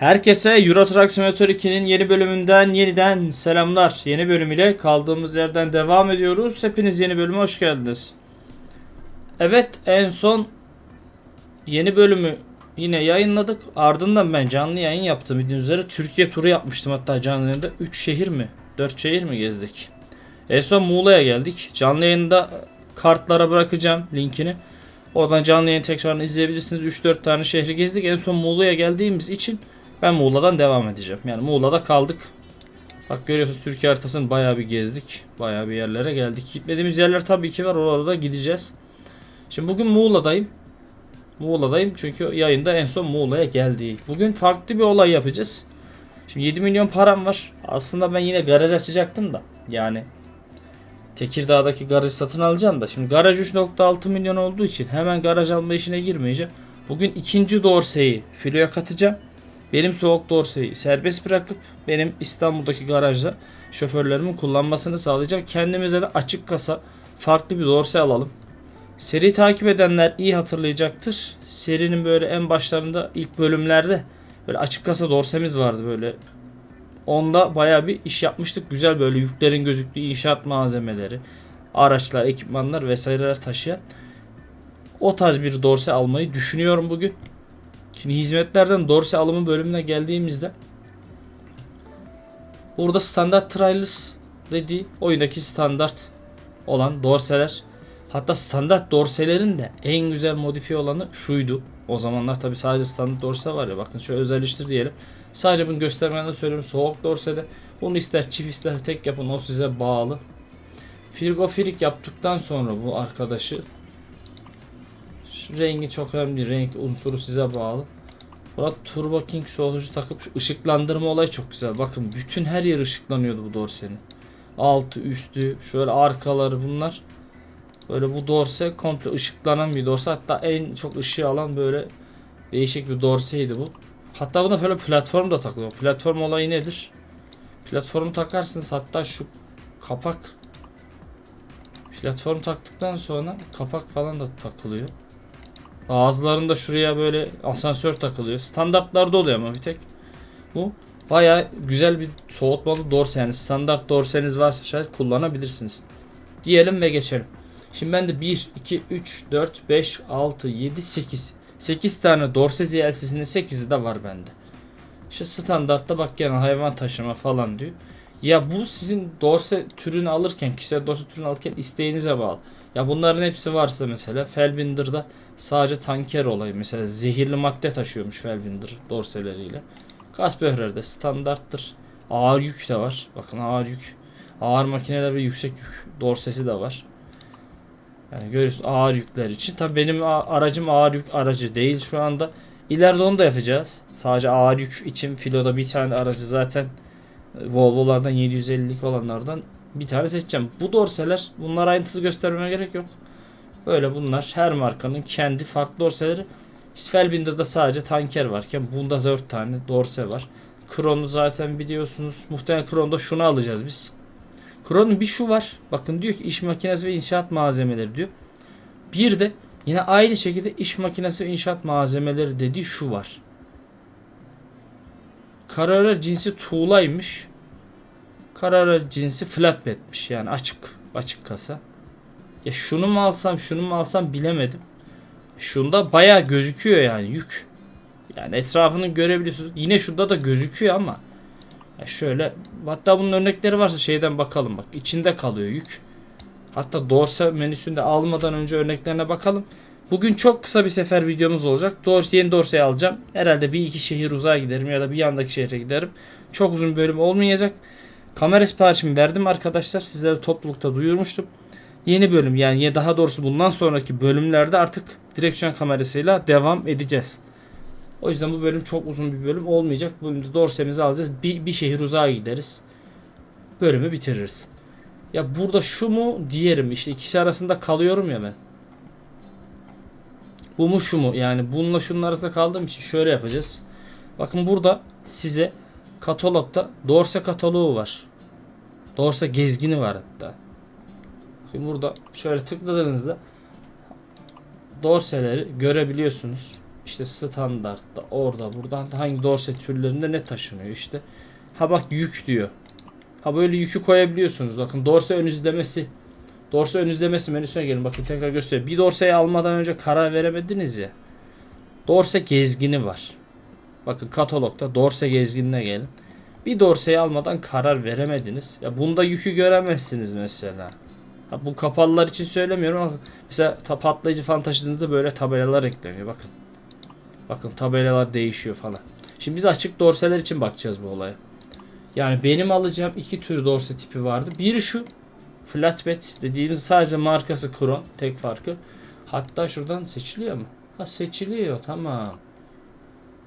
Herkese Euro Truck Simulator 2'nin yeni bölümünden yeniden selamlar. Yeni bölüm ile kaldığımız yerden devam ediyoruz. Hepiniz yeni bölüme hoş geldiniz. Evet en son yeni bölümü yine yayınladık. Ardından ben canlı yayın yaptım. Bildiğiniz üzere Türkiye turu yapmıştım hatta canlı yayında. 3 şehir mi? 4 şehir mi gezdik? En son Muğla'ya geldik. Canlı yayında kartlara bırakacağım linkini. Oradan canlı yayın tekrarını izleyebilirsiniz. 3-4 tane şehri gezdik. En son Muğla'ya geldiğimiz için ben Muğla'dan devam edeceğim. Yani Muğla'da kaldık. Bak görüyorsunuz Türkiye haritasını bayağı bir gezdik. Bayağı bir yerlere geldik. Gitmediğimiz yerler tabii ki var. Oralara da gideceğiz. Şimdi bugün Muğla'dayım. Muğla'dayım çünkü yayında en son Muğla'ya geldik. Bugün farklı bir olay yapacağız. Şimdi 7 milyon param var. Aslında ben yine garaj açacaktım da. Yani Tekirdağ'daki garaj satın alacağım da. Şimdi garaj 3.6 milyon olduğu için hemen garaj alma işine girmeyeceğim. Bugün ikinci dorseyi filoya katacağım. Benim soğuk dorseyi serbest bırakıp benim İstanbul'daki garajda şoförlerimin kullanmasını sağlayacağım. Kendimize de açık kasa farklı bir dorse alalım. Seri takip edenler iyi hatırlayacaktır. Serinin böyle en başlarında ilk bölümlerde böyle açık kasa dorsemiz vardı böyle. Onda baya bir iş yapmıştık. Güzel böyle yüklerin gözüktüğü inşaat malzemeleri, araçlar, ekipmanlar vesaireler taşıyan o tarz bir dorse almayı düşünüyorum bugün. Şimdi hizmetlerden dorse alımı bölümüne geldiğimizde burada standart trailers dediği oyundaki standart olan dorseler hatta standart dorselerin de en güzel modifiye olanı şuydu. O zamanlar tabi sadece standart dorse var ya bakın şöyle özelleştir diyelim. Sadece bunu göstermeden söylüyorum soğuk dorsede bunu ister çift ister tek yapın o size bağlı. Frigofirik yaptıktan sonra bu arkadaşı şu rengi çok önemli. Renk unsuru size bağlı. Burada Turbo King soğutucu takıp şu ışıklandırma olayı çok güzel. Bakın bütün her yer ışıklanıyordu bu dorsenin. Altı, üstü, şöyle arkaları bunlar. Böyle bu dorse komple ışıklanan bir dorse. Hatta en çok ışığı alan böyle değişik bir dorseydi bu. Hatta buna böyle platform da takılıyor. Platform olayı nedir? Platformu takarsınız hatta şu kapak platform taktıktan sonra kapak falan da takılıyor. Bazılarında şuraya böyle asansör takılıyor. Standartlarda oluyor ama bir tek. Bu baya güzel bir soğutmalı dorse yani standart dorseniz varsa şayet kullanabilirsiniz. Diyelim ve geçelim. Şimdi ben de 1, 2, 3, 4, 5, 6, 7, 8. 8 tane dorse DLC'sinin 8'i de var bende. Şu standartta bak gene hayvan taşıma falan diyor. Ya bu sizin dorse türünü alırken, kişisel dorse türünü alırken isteğinize bağlı. Ya bunların hepsi varsa mesela Felbinder'da sadece tanker olayı mesela zehirli madde taşıyormuş Felbinder dorseleriyle. Kasperler'de standarttır. Ağır yük de var. Bakın ağır yük. Ağır makineler ve yüksek yük dorsesi de var. Yani görüyorsun ağır yükler için. Tabii benim aracım ağır yük aracı değil şu anda. İleride onu da yapacağız. Sadece ağır yük için filoda bir tane aracı zaten Volvo'lardan 750'lik olanlardan bir tane seçeceğim. Bu dorseler bunlar ayrıntısı göstermeme gerek yok. Böyle bunlar her markanın kendi farklı dorseleri. Felbinder'da sadece tanker varken bunda 4 tane dorse var. Kron'u zaten biliyorsunuz. Muhtemelen Kron'da şunu alacağız biz. Kron'un bir şu var. Bakın diyor ki iş makinesi ve inşaat malzemeleri diyor. Bir de yine aynı şekilde iş makinesi ve inşaat malzemeleri dediği şu var. Karara cinsi tuğlaymış. Karara cinsi flatbed'miş yani açık açık kasa. Ya şunu mu alsam şunu mu alsam bilemedim. Şunda baya gözüküyor yani yük. Yani etrafını görebiliyorsunuz. Yine şurada da gözüküyor ama ya şöyle hatta bunun örnekleri varsa şeyden bakalım bak içinde kalıyor yük. Hatta dorsa menüsünde almadan önce örneklerine bakalım. Bugün çok kısa bir sefer videomuz olacak. Dors, yeni dorsayı alacağım. Herhalde bir iki şehir uzağa giderim ya da bir yandaki şehre giderim. Çok uzun bir bölüm olmayacak. Kamera siparişimi verdim arkadaşlar. Sizlere toplulukta duyurmuştum. Yeni bölüm yani daha doğrusu bundan sonraki bölümlerde artık direksiyon kamerasıyla devam edeceğiz. O yüzden bu bölüm çok uzun bir bölüm olmayacak. Bu bölümde dorsemizi alacağız. Bir, bir şehir uzağa gideriz. Bölümü bitiririz. Ya burada şu mu diyelim işte ikisi arasında kalıyorum ya ben. Bu mu şu mu yani bununla şunun arasında kaldığım için şöyle yapacağız. Bakın burada size katalogda dorse kataloğu var. Dorse gezgini var hatta. Şimdi burada şöyle tıkladığınızda dorseleri görebiliyorsunuz. işte standartta orada buradan hangi dorse türlerinde ne taşınıyor işte. Ha bak yük diyor. Ha böyle yükü koyabiliyorsunuz. Bakın dorse ön izlemesi. Dorse ön izlemesi menüsüne gelin. Bakın tekrar göstereyim. Bir dorseyi almadan önce karar veremediniz ya. Dorse gezgini var. Bakın katalogda dorse gezginine gelin. Bir dorseyi almadan karar veremediniz. Ya bunda yükü göremezsiniz mesela. Ha, bu kapalılar için söylemiyorum ama mesela patlayıcı fan taşıdığınızda böyle tabelalar ekleniyor. Bakın. Bakın tabelalar değişiyor falan. Şimdi biz açık dorseler için bakacağız bu olaya. Yani benim alacağım iki tür dorse tipi vardı. Biri şu flatbed dediğimiz sadece markası Kron. Tek farkı. Hatta şuradan seçiliyor mu? Ha seçiliyor tamam.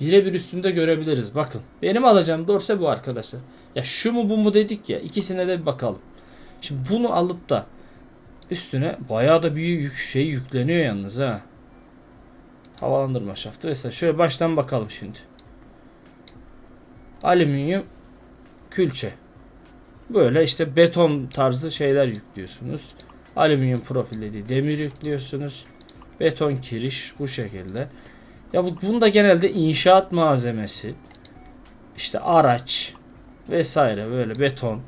Birebir üstünde görebiliriz. Bakın. Benim alacağım dorse bu arkadaşlar. Ya şu mu bu mu dedik ya. ikisine de bir bakalım. Şimdi bunu alıp da üstüne bayağı da bir yük şey yükleniyor yalnız ha. Havalandırma şaftı vesaire. Şöyle baştan bakalım şimdi. Alüminyum külçe. Böyle işte beton tarzı şeyler yüklüyorsunuz. Alüminyum profilli demir yüklüyorsunuz. Beton kiriş bu şekilde. Ya bu bunda genelde inşaat malzemesi, işte araç vesaire böyle beton.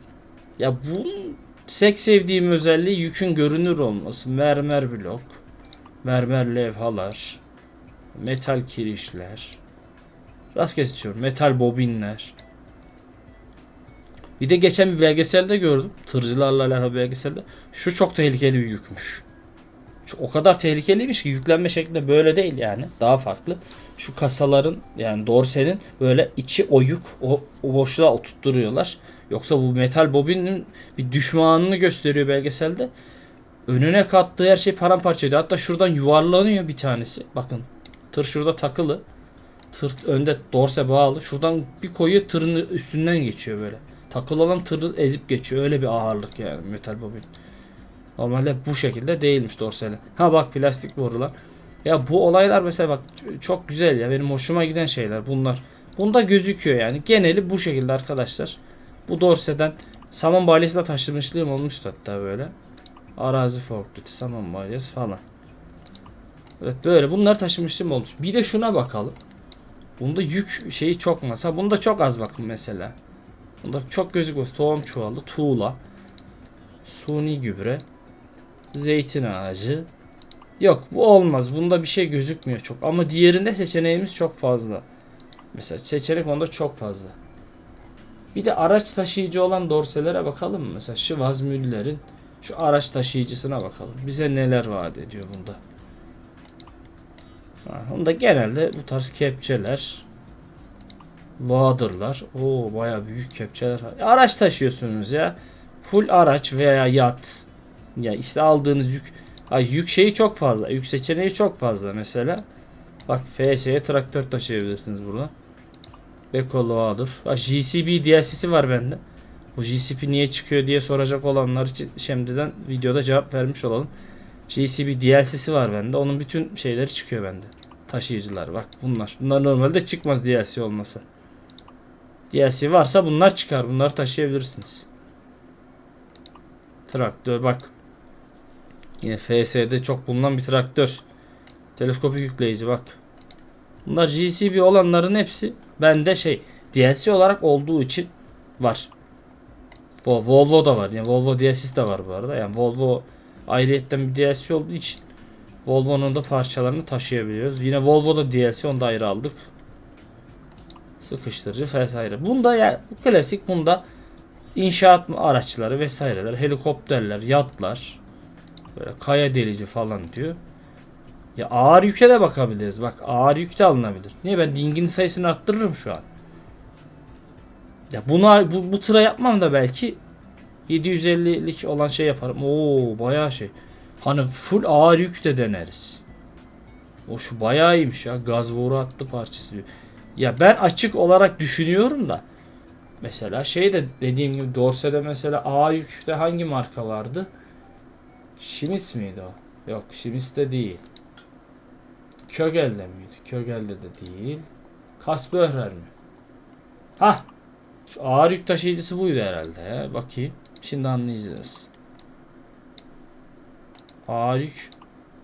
Ya bunun tek sevdiğim özelliği yükün görünür olması. Mermer blok, mermer levhalar, metal kirişler. Rastgele seçiyorum. Metal bobinler. Bir de geçen bir belgeselde gördüm. Tırcılarla alakalı belgeselde. Şu çok tehlikeli bir yükmüş. O kadar tehlikeliymiş ki yüklenme şekli böyle değil yani. Daha farklı. Şu kasaların yani dorsenin böyle içi oyuk o, o boşluğa oturtturuyorlar. Yoksa bu metal bobinin bir düşmanını gösteriyor belgeselde. Önüne kattığı her şey paramparça ediyor. Hatta şuradan yuvarlanıyor bir tanesi. Bakın tır şurada takılı. Tır önde dorse bağlı. Şuradan bir koyu tırın üstünden geçiyor böyle. Takılı olan tırı ezip geçiyor. Öyle bir ağırlık yani metal bobin. Normalde bu şekilde değilmiş dorsali. Ha bak plastik borular. Ya bu olaylar mesela bak çok güzel ya benim hoşuma giden şeyler bunlar. Bunda gözüküyor yani. Geneli bu şekilde arkadaşlar. Bu dorseden saman balyası da taşımışlığım olmuştu hatta böyle. Arazi forklifti, saman balyası falan. Evet böyle bunları taşımışlığım olmuş. Bir de şuna bakalım. Bunda yük şeyi çok mesela. Bunda çok az bakın mesela. Bunda çok gözükmüyor. Tohum çuvalı, tuğla, suni gübre, zeytin ağacı. Yok bu olmaz. Bunda bir şey gözükmüyor çok. Ama diğerinde seçeneğimiz çok fazla. Mesela seçenek onda çok fazla. Bir de araç taşıyıcı olan dorselere bakalım? Mesela Şivaz Müller'in şu araç taşıyıcısına bakalım. Bize neler vaat ediyor bunda. Ha, Onda genelde bu tarz kepçeler, Bahadırlar. Oo bayağı büyük kepçeler. Araç taşıyorsunuz ya. Full araç veya yat. Ya işte aldığınız yük. Ay yük şeyi çok fazla. Yük seçeneği çok fazla mesela. Bak FS'ye traktör taşıyabilirsiniz burada. Beko Loader. Bak GCB DLC'si var bende. Bu GCP niye çıkıyor diye soracak olanlar için şimdiden videoda cevap vermiş olalım. GCB DLC'si var bende. Onun bütün şeyleri çıkıyor bende. Taşıyıcılar bak bunlar. Bunlar normalde çıkmaz DLC olmasa. DLC varsa bunlar çıkar. Bunları taşıyabilirsiniz. Traktör bak. Yine FS'de çok bulunan bir traktör. Teleskopik yükleyici bak. Bunlar GCB olanların hepsi bende şey DLC olarak olduğu için var. Vo- Volvo da var. Yani Volvo DLC'si de var bu arada. Yani Volvo ayrıyetten bir DLC olduğu için Volvo'nun da parçalarını taşıyabiliyoruz. Yine Volvo'da DLC onu da ayrı aldık. Sıkıştırıcı vesaire. Bunda ya klasik bunda inşaat araçları vesaireler, helikopterler, yatlar, böyle kaya delici falan diyor. Ya ağır yüke de bakabiliriz. Bak ağır yük de alınabilir. Niye ben dingin sayısını arttırırım şu an. Ya bunu bu, bu tıra yapmam da belki 750'lik olan şey yaparım. Oo bayağı şey. Hani full ağır yük de deneriz. O şu bayağı iyiymiş ya. Gaz boru hattı parçası diyor. Ya ben açık olarak düşünüyorum da. Mesela şey de dediğim gibi Dorse'de mesela A yükte hangi marka vardı? Schmitz miydi o? Yok Schmitz de değil. Kögel'de miydi? Kögel'de de değil. Kasböhrer mi? Ha, Şu ağır yük taşıyıcısı buydu herhalde. Bakayım. Şimdi anlayacağız. Ağır yük.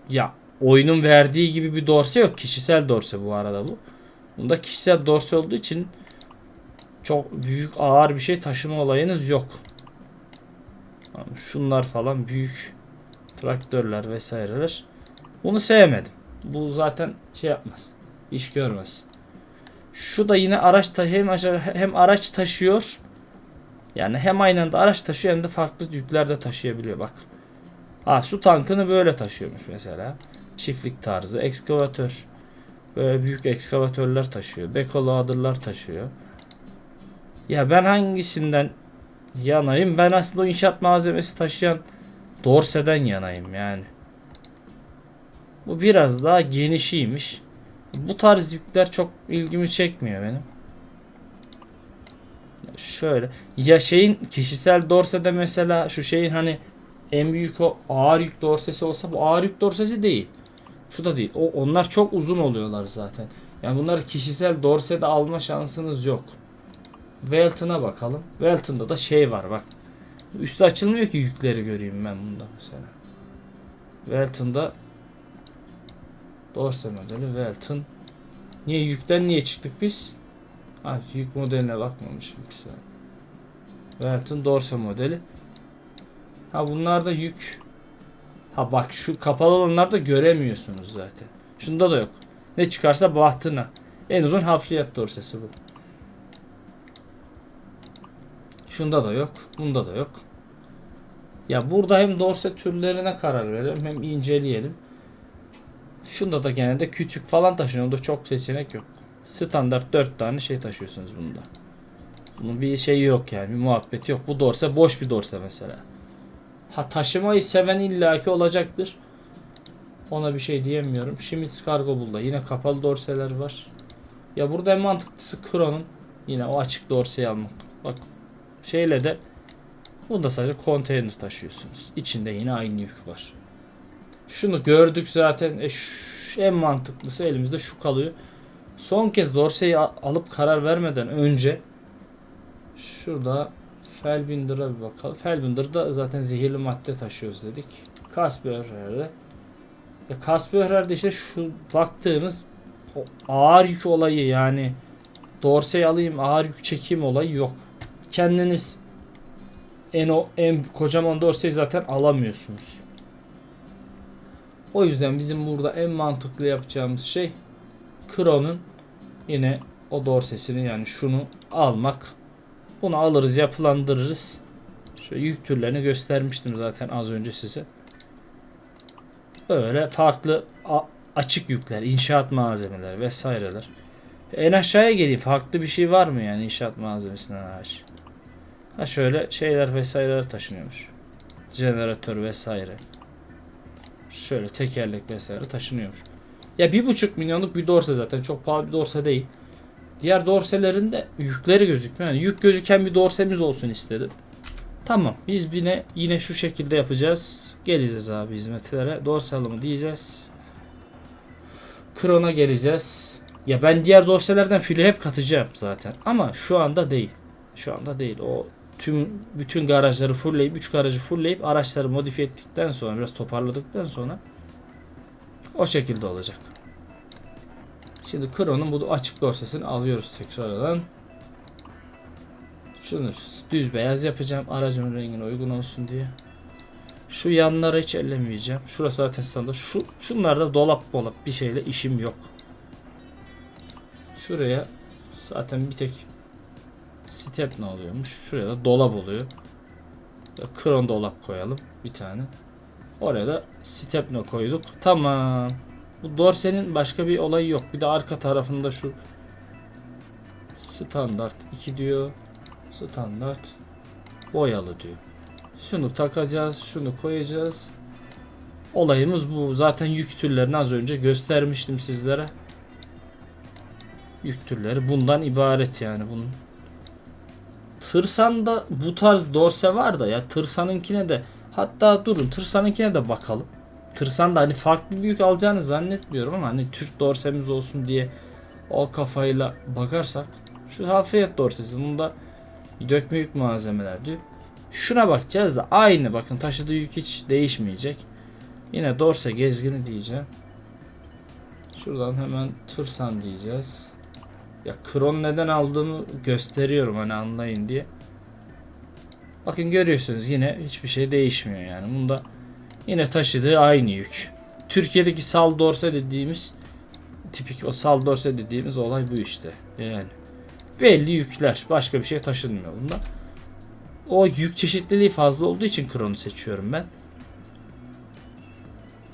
Ya oyunun verdiği gibi bir dorse yok. Kişisel dorse bu arada bu. Bunda kişisel dorse olduğu için çok büyük ağır bir şey taşıma olayınız yok. Şunlar falan büyük traktörler vesaireler. Bunu sevmedim. Bu zaten şey yapmaz. İş görmez. Şu da yine araç hem, hem araç taşıyor. Yani hem aynı anda araç taşıyor hem de farklı yükler de taşıyabiliyor bak. Ha su tankını böyle taşıyormuş mesela. Çiftlik tarzı, ekskavatör. Böyle büyük ekskavatörler taşıyor. Backhoe taşıyor. Ya ben hangisinden yanayım? Ben aslında o inşaat malzemesi taşıyan Dorse'den yanayım yani. Bu biraz daha genişiymiş. Bu tarz yükler çok ilgimi çekmiyor benim. Şöyle ya şeyin kişisel dorsede mesela şu şeyin hani en büyük o ağır yük dorsesi olsa bu ağır yük dorsesi değil. Şu da değil. O onlar çok uzun oluyorlar zaten. Yani bunları kişisel dorsede alma şansınız yok. Welton'a bakalım. Welton'da da şey var bak. Üstü açılmıyor ki yükleri göreyim ben bunda mesela. Welton'da Dorse modeli Welton. Niye yükten niye çıktık biz? Ha yük modeline bakmamışım bir saniye. Welton Dorse modeli. Ha bunlar da yük. Ha bak şu kapalı olanlarda göremiyorsunuz zaten. Şunda da yok. Ne çıkarsa bahtına. En uzun hafriyat dorsesi bu. Şunda da yok. Bunda da yok. Ya burada hem dorse türlerine karar verelim hem inceleyelim. Şunda da genelde kütük falan taşınıyor. Bunda çok seçenek yok. Standart 4 tane şey taşıyorsunuz bunda. Bunun bir şey yok yani. Bir muhabbet yok. Bu dorse boş bir dorse mesela. Ha taşımayı seven illaki olacaktır. Ona bir şey diyemiyorum. Schmitz Cargo Bull'da yine kapalı dorseler var. Ya burada en mantıklısı Krono'nun yine o açık dorseyi almak. Bak şeyle de bunda sadece konteyner taşıyorsunuz. İçinde yine aynı yük var. Şunu gördük zaten. E, şu- en mantıklısı elimizde şu kalıyor. Son kez dorseyi alıp karar vermeden önce şurada Felbinder'a bir bakalım. Felbinder'da zaten zehirli madde taşıyoruz dedik. Kasperher'de ya Kasperher'de işte şu baktığımız ağır yük olayı yani dorseyi alayım ağır yük çekeyim olayı yok. Kendiniz en o en kocaman dorseyi zaten alamıyorsunuz. O yüzden bizim burada en mantıklı yapacağımız şey Kron'un yine o dorsesini yani şunu almak. Bunu alırız yapılandırırız. Şöyle yük türlerini göstermiştim zaten az önce size. Böyle farklı açık yükler, inşaat malzemeleri vesaireler. En aşağıya geleyim. Farklı bir şey var mı yani inşaat malzemesinden hariç? Ha şöyle şeyler vesaireler taşınıyormuş. Jeneratör vesaire. Şöyle tekerlek vesaire taşınıyormuş. Ya bir buçuk milyonluk bir dorse zaten çok pahalı bir dorse değil. Diğer dorselerin de yükleri gözükmüyor. Yani yük gözüken bir dorsemiz olsun istedim. Tamam biz yine yine şu şekilde yapacağız. Geleceğiz abi hizmetlere. Dorse alımı diyeceğiz. Krona geleceğiz. Ya ben diğer dorselerden file hep katacağım zaten. Ama şu anda değil. Şu anda değil. O tüm bütün garajları fullleyip 3 garajı fullleyip araçları modifiye ettikten sonra biraz toparladıktan sonra o şekilde olacak. Şimdi Kron'un bu açık dorsesini alıyoruz tekrardan. Şunu düz beyaz yapacağım aracımın rengine uygun olsun diye. Şu yanlara hiç ellemeyeceğim. Şurası zaten standart. Şu şunlarda dolap dolap bir şeyle işim yok. Şuraya zaten bir tek step ne oluyormuş? Şuraya da dolap oluyor. Kron dolap koyalım bir tane. Oraya da stepne koyduk. Tamam. Bu dorsenin başka bir olayı yok. Bir de arka tarafında şu standart 2 diyor. Standart boyalı diyor. Şunu takacağız, şunu koyacağız. Olayımız bu. Zaten yük türlerini az önce göstermiştim sizlere. Yük türleri bundan ibaret yani bunun. Tırsan'da bu tarz dorse var da ya Tırsan'ınkine de hatta durun Tırsan'ınkine de bakalım. Tırsan da hani farklı bir yük alacağını zannetmiyorum ama hani Türk dorsemiz olsun diye o kafayla bakarsak şu hafiyet dorsesi bunda dökme yük malzemeler diyor. Şuna bakacağız da aynı bakın taşıdığı yük hiç değişmeyecek. Yine dorse gezgini diyeceğim. Şuradan hemen Tırsan diyeceğiz. Ya Kron neden aldığımı gösteriyorum hani anlayın diye. Bakın görüyorsunuz yine hiçbir şey değişmiyor yani. Bunda yine taşıdığı aynı yük. Türkiye'deki sal dorse dediğimiz tipik o sal dorse dediğimiz olay bu işte. Yani belli yükler. Başka bir şey taşınmıyor bunda. O yük çeşitliliği fazla olduğu için Kron'u seçiyorum ben.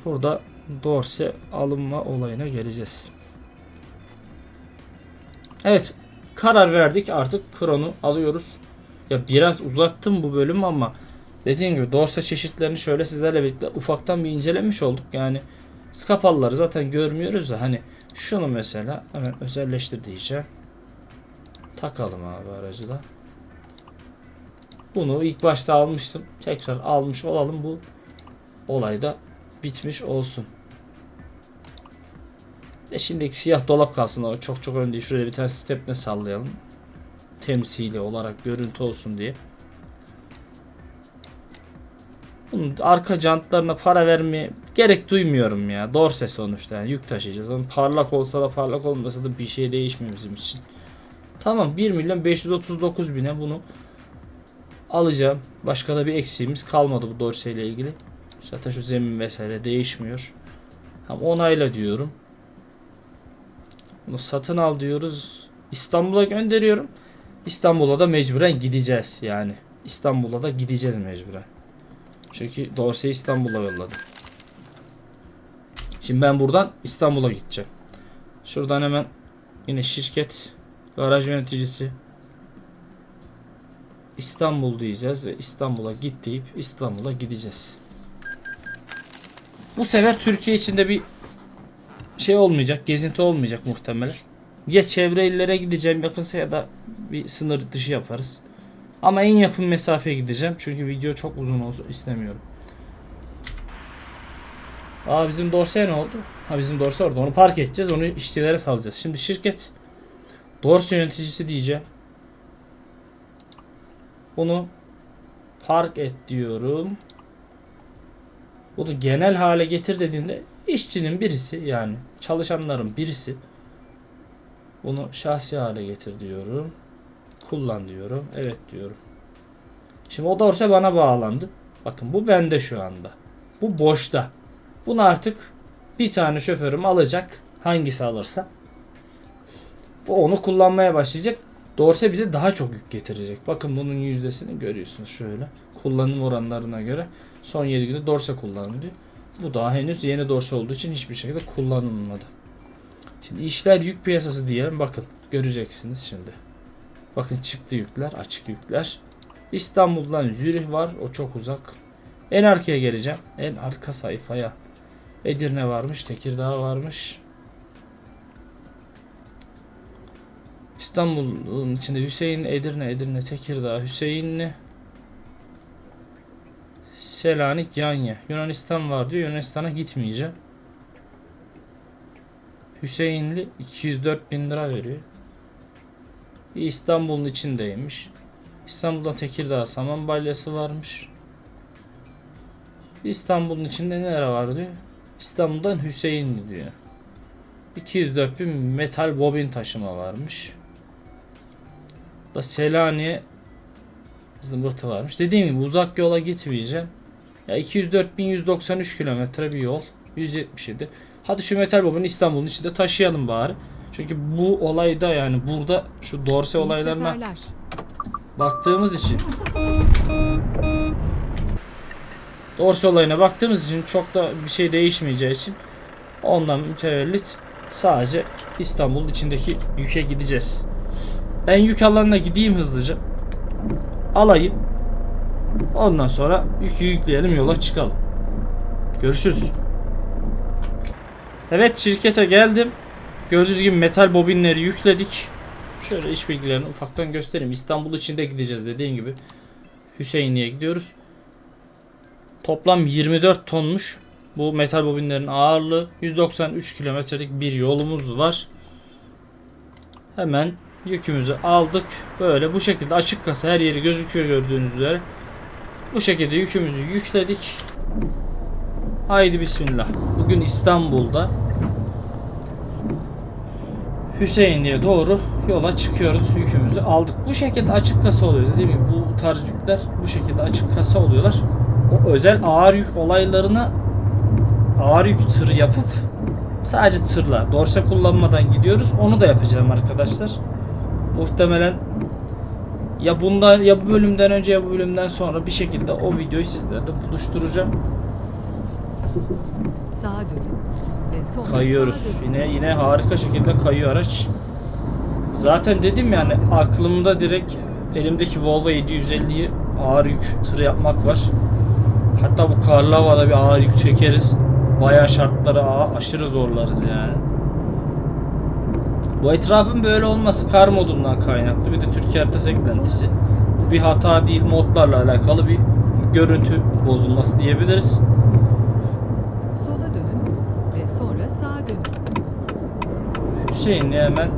Burada dorse alınma olayına geleceğiz. Evet. Karar verdik. Artık Kron'u alıyoruz. Ya biraz uzattım bu bölüm ama dediğim gibi dorse çeşitlerini şöyle sizlerle birlikte ufaktan bir incelemiş olduk. Yani skapalıları zaten görmüyoruz da hani şunu mesela hemen özelleştir diyeceğim. Takalım abi aracı da. Bunu ilk başta almıştım. Tekrar almış olalım bu olayda bitmiş olsun. E şimdiki siyah dolap kalsın o çok çok ön değil. Şuraya bir tane stepne sallayalım. Temsili olarak görüntü olsun diye. Bunun arka jantlarına para vermeye gerek duymuyorum ya. Dorse sonuçta yani yük taşıyacağız. Onun parlak olsa da parlak olmasa da bir şey değişmiyor bizim için. Tamam 1 milyon 539 bine bunu alacağım. Başka da bir eksiğimiz kalmadı bu dorse ile ilgili. Zaten şu zemin vesaire değişmiyor. Tamam onayla diyorum. Bunu satın al diyoruz. İstanbul'a gönderiyorum. İstanbul'a da mecburen gideceğiz yani. İstanbul'a da gideceğiz mecburen. Çünkü Dorsey'i İstanbul'a yolladım. Şimdi ben buradan İstanbul'a gideceğim. Şuradan hemen yine şirket garaj yöneticisi İstanbul diyeceğiz ve İstanbul'a git deyip İstanbul'a gideceğiz. Bu sefer Türkiye içinde bir şey olmayacak, gezinti olmayacak muhtemelen. Ya çevre illere gideceğim yakınsa ya da bir sınır dışı yaparız. Ama en yakın mesafeye gideceğim. Çünkü video çok uzun olsun istemiyorum. Aa bizim dorse ne oldu? Ha bizim dorse orada. Onu park edeceğiz. Onu işçilere salacağız. Şimdi şirket dorse yöneticisi diyeceğim. Bunu park et diyorum. Bunu genel hale getir dediğinde işçinin birisi yani çalışanların birisi bunu şahsi hale getir diyorum. Kullan diyorum. Evet diyorum. Şimdi o dorse bana bağlandı. Bakın bu bende şu anda. Bu boşta. Bunu artık bir tane şoförüm alacak. Hangisi alırsa. Bu onu kullanmaya başlayacak. Dorse bize daha çok yük getirecek. Bakın bunun yüzdesini görüyorsunuz şöyle. Kullanım oranlarına göre son 7 günde dorse kullanılıyor. Bu daha henüz yeni dorse olduğu için hiçbir şekilde kullanılmadı. Şimdi işler yük piyasası diyelim. Bakın göreceksiniz şimdi. Bakın çıktı yükler, açık yükler. İstanbul'dan Zürih var. O çok uzak. En arkaya geleceğim. En arka sayfaya. Edirne varmış, Tekirdağ varmış. İstanbul'un içinde Hüseyin, Edirne, Edirne, Tekirdağ, Hüseyinli, Selanik, Yanya. Yunanistan var diyor. Yunanistan'a gitmeyeceğim. Hüseyinli 204 bin lira veriyor. İstanbul'un içindeymiş. İstanbul'da Tekirdağ saman balyası varmış. İstanbul'un içinde nere var diyor. İstanbul'dan Hüseyinli diyor. 204 bin metal bobin taşıma varmış. Da Selanik'e zımbırtı varmış. Dediğim gibi uzak yola gitmeyeceğim. Ya 204.193 kilometre bir yol. 177. Hadi şu metal bobini İstanbul'un içinde taşıyalım bari. Çünkü bu olayda yani burada şu dorse İyi olaylarına seferler. baktığımız için dorse olayına baktığımız için çok da bir şey değişmeyeceği için ondan mütevellit sadece İstanbul'un içindeki yüke gideceğiz. Ben yük alanına gideyim hızlıca. Alayım. Ondan sonra yükü yükleyelim yola çıkalım. Görüşürüz. Evet şirkete geldim. Gördüğünüz gibi metal bobinleri yükledik. Şöyle iş bilgilerini ufaktan göstereyim. İstanbul içinde gideceğiz dediğim gibi. Hüseyinli'ye gidiyoruz. Toplam 24 tonmuş. Bu metal bobinlerin ağırlığı 193 kilometrelik bir yolumuz var. Hemen yükümüzü aldık. Böyle bu şekilde açık kasa her yeri gözüküyor gördüğünüz üzere. Bu şekilde yükümüzü yükledik. Haydi bismillah. Bugün İstanbul'da Hüseyinli'ye doğru yola çıkıyoruz. Yükümüzü aldık. Bu şekilde açık kasa oluyor. Dediğim gibi bu tarz yükler bu şekilde açık kasa oluyorlar. O özel ağır yük olaylarına ağır yük tır yapıp sadece tırla dorse kullanmadan gidiyoruz. Onu da yapacağım arkadaşlar. Muhtemelen ya bundan ya bu bölümden önce ya bu bölümden sonra bir şekilde o videoyu sizlerle buluşturacağım. Sağa dönün ve sonra Kayıyoruz. sağa dönün. Yine yine harika şekilde kayıyor araç. Zaten dedim yani aklımda direkt elimdeki Volvo 750'yi ağır yük tır yapmak var. Hatta bu karlı havada bir ağır yük çekeriz. Bayağı şartları aşırı zorlarız yani. Bu etrafın böyle olması kar modundan kaynaklı. Bir de Türkiye haritası eklentisi. Bu bir hata değil modlarla alakalı bir görüntü bozulması diyebiliriz. Sola dönün ve sonra sağa dönün. Hüseyin'le hemen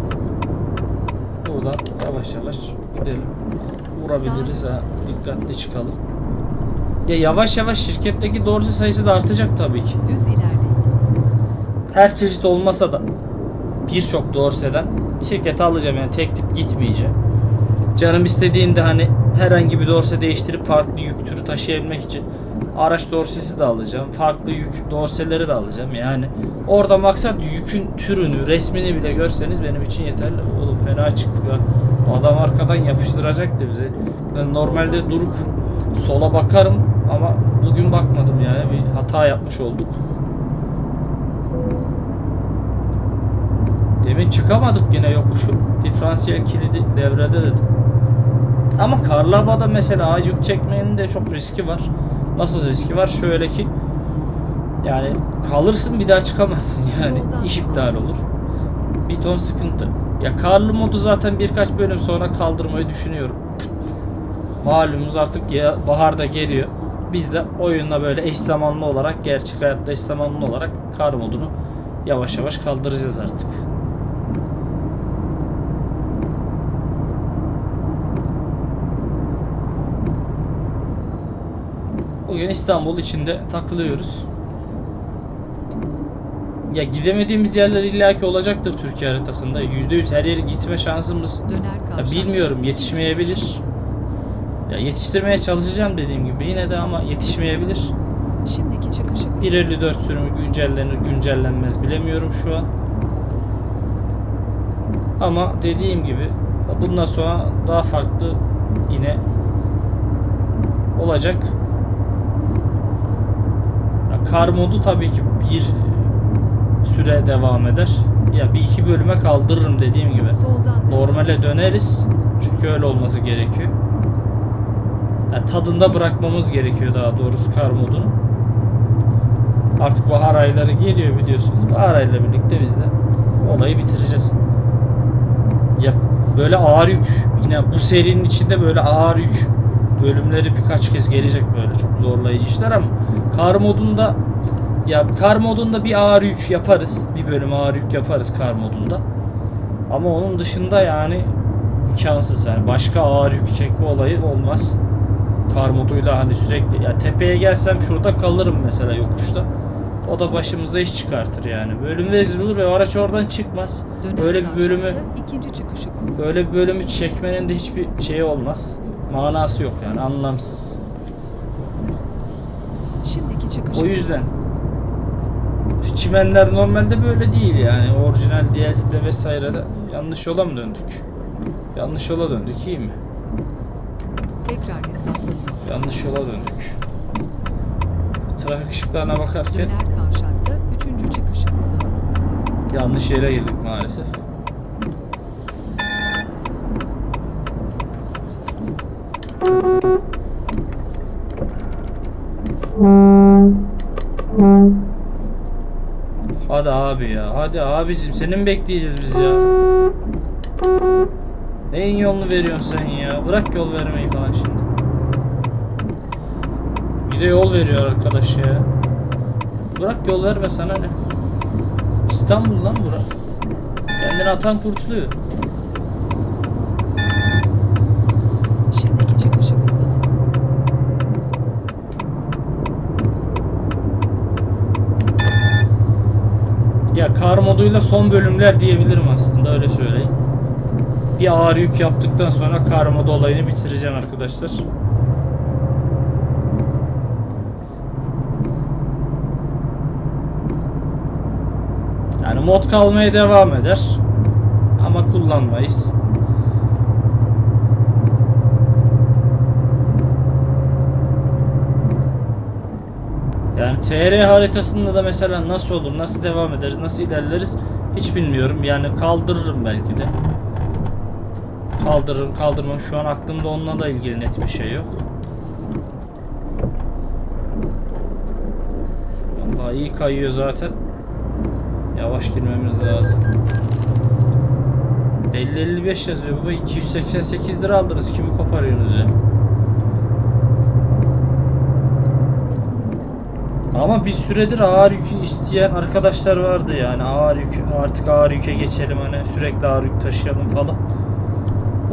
buradan yavaş yavaş gidelim. Vurabiliriz ha. Dikkatli çıkalım. Ya yavaş yavaş şirketteki dorsi sayısı da artacak tabii ki. Düz ilerleyin. Her çeşit olmasa da birçok dorseden şirkete alacağım yani tek tip gitmeyeceğim. Canım istediğinde hani herhangi bir dorse değiştirip farklı yük türü taşıyabilmek için araç dorsesi de alacağım. Farklı yük dorseleri de alacağım. Yani orada maksat yükün türünü, resmini bile görseniz benim için yeterli. Oğlum fena çıktık ha. Adam arkadan yapıştıracaktı bizi. Ben normalde durup sola bakarım ama bugün bakmadım yani bir hata yapmış olduk. Demin çıkamadık yine yokuşu. Diferansiyel kilidi devrede dedim. Ama karlı havada mesela yük çekmenin de çok riski var. Nasıl riski var? Şöyle ki yani kalırsın bir daha çıkamazsın yani. İş iptal olur. Bir ton sıkıntı. Ya karlı modu zaten birkaç bölüm sonra kaldırmayı düşünüyorum. Malumuz artık ya baharda geliyor. Biz de oyunla böyle eş zamanlı olarak gerçek hayatta eş zamanlı olarak kar modunu yavaş yavaş kaldıracağız artık. Bugün İstanbul içinde takılıyoruz. Ya gidemediğimiz yerler illaki olacaktır Türkiye haritasında. %100 her yere gitme şansımız ya bilmiyorum yetişmeyebilir. Ya yetiştirmeye çalışacağım dediğim gibi yine de ama yetişmeyebilir. Şimdiki çıkışı 1.54 sürümü güncellenir güncellenmez bilemiyorum şu an. Ama dediğim gibi bundan sonra daha farklı yine olacak. Kar modu tabii ki bir süre devam eder. Ya bir iki bölüme kaldırırım dediğim gibi. soldan. Normale döneriz. Çünkü öyle olması gerekiyor. Ya tadında bırakmamız gerekiyor daha doğrusu kar modunu. Artık bahar ayları geliyor biliyorsunuz. Bahar ayıyla birlikte biz de olayı bitireceğiz. Ya böyle ağır yük yine bu serinin içinde böyle ağır yük bölümleri birkaç kez gelecek böyle çok zorlayıcı işler ama kar modunda ya kar modunda bir ağır yük yaparız. Bir bölüm ağır yük yaparız kar modunda. Ama onun dışında yani imkansız yani başka ağır yük çekme olayı olmaz. Kar moduyla hani sürekli ya tepeye gelsem şurada kalırım mesela yokuşta. O da başımıza iş çıkartır yani. Bölümde rezil olur ve araç oradan çıkmaz. Döner Öyle bir bölümü ikinci çıkışı böyle bir bölümü çekmenin de hiçbir şeyi olmaz. Manası yok yani anlamsız. Şimdiki çıkışı O yüzden şu çimenler normalde böyle değil yani. Orijinal DLC'de vesairede yanlış yola mı döndük? Yanlış yola döndük iyi mi? tekrar hesaplayın. Yanlış yola döndük. Trafik ışıklarına bakarken Döner kavşakta çıkışı kullanın. yanlış yere girdik maalesef. Hadi abi ya. Hadi abicim seni mi bekleyeceğiz biz ya? Neyin yolunu veriyorsun sen ya? Bırak yol vermeyi falan şimdi. Bir de yol veriyor arkadaş ya. Bırak yol verme sana ne? İstanbul lan bura. Kendini atan kurtuluyor. Şimdiki çıkışı kullanın. Ya kar moduyla son bölümler diyebilirim aslında öyle söyleyeyim. Bir ağır yük yaptıktan sonra kar modu olayını bitireceğim arkadaşlar. Yani mod kalmaya devam eder. Ama kullanmayız. Yani TR haritasında da mesela nasıl olur, nasıl devam ederiz, nasıl ilerleriz hiç bilmiyorum. Yani kaldırırım belki de. Kaldırırım, kaldırmam. Şu an aklımda onunla da ilgili net bir şey yok. Vallahi iyi kayıyor zaten. Yavaş girmemiz lazım. 50-55 yazıyor baba. 288 lira aldınız. Kimi koparıyorsunuz ya? Ama bir süredir ağır yükü isteyen arkadaşlar vardı yani ağır yük artık ağır yüke geçelim hani sürekli ağır yük taşıyalım falan.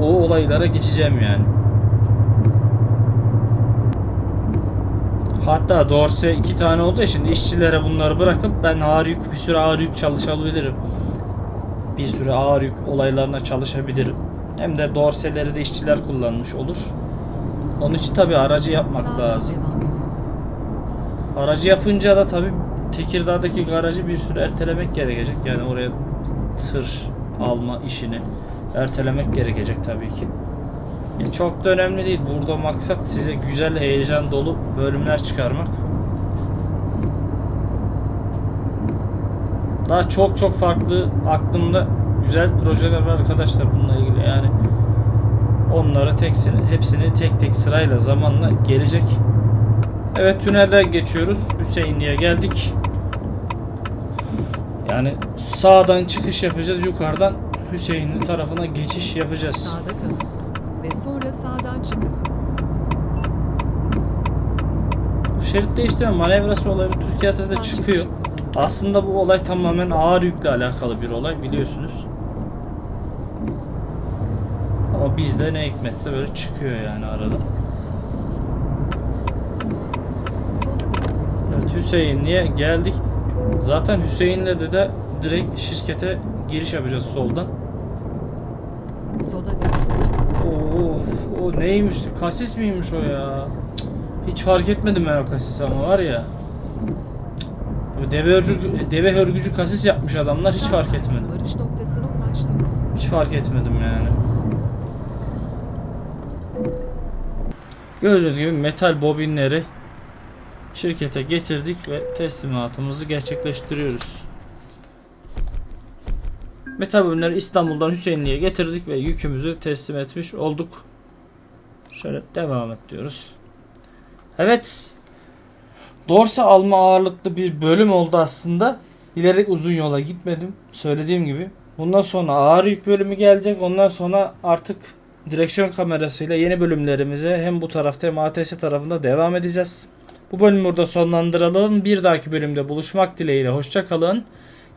O olaylara geçeceğim yani. Hatta Dorse iki tane oldu ya şimdi işçilere bunları bırakıp ben ağır yük bir süre ağır yük çalışabilirim. Bir süre ağır yük olaylarına çalışabilirim. Hem de dorseleri de işçiler kullanmış olur. Onun için tabi aracı yapmak lazım. Aracı yapınca da tabi Tekirdağ'daki garajı bir süre ertelemek gerekecek. Yani oraya tır alma işini ertelemek gerekecek tabii ki. Ya çok da önemli değil. Burada maksat size güzel, heyecan dolu bölümler çıkarmak. Daha çok çok farklı aklımda güzel projeler var arkadaşlar bununla ilgili. Yani onları teksini, hepsini tek tek sırayla zamanla gelecek. Evet tünelden geçiyoruz. Hüseyinli'ye geldik. Yani sağdan çıkış yapacağız. Yukarıdan Hüseyinli tarafına geçiş yapacağız. Sağda kalın. Ve sonra sağdan çıkın. Bu şerit değiştirme manevrası olayı Türkiye haritasında çıkıyor. Aslında bu olay tamamen ağır yükle alakalı bir olay biliyorsunuz. Ama bizde ne hikmetse böyle çıkıyor yani arada. Sola dönün. Hazır. Evet Hüseyinli'ye geldik. Zaten Hüseyin'le de de direkt şirkete giriş yapacağız soldan. Sola dönün. Of o neymiş? Kasis miymiş o ya? Hiç fark etmedim ben o kasis ama var ya. Deve örgücü, deve hörgücü kasis yapmış adamlar hiç fark etmedim. Varış noktasına ulaştınız. Hiç fark etmedim yani. Gördüğünüz gibi metal bobinleri şirkete getirdik ve teslimatımızı gerçekleştiriyoruz. Metal bobinleri İstanbul'dan Hüseyinli'ye getirdik ve yükümüzü teslim etmiş olduk. Şöyle devam et diyoruz. Evet. Dorse alma ağırlıklı bir bölüm oldu aslında. Bilerek uzun yola gitmedim. Söylediğim gibi. Bundan sonra ağır yük bölümü gelecek. Ondan sonra artık direksiyon kamerasıyla yeni bölümlerimize hem bu tarafta hem ATS tarafında devam edeceğiz. Bu bölümü burada sonlandıralım. Bir dahaki bölümde buluşmak dileğiyle. Hoşça kalın.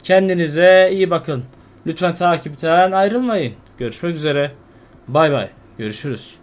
Kendinize iyi bakın. Lütfen takipten ayrılmayın. Görüşmek üzere. Bay bay. Görüşürüz.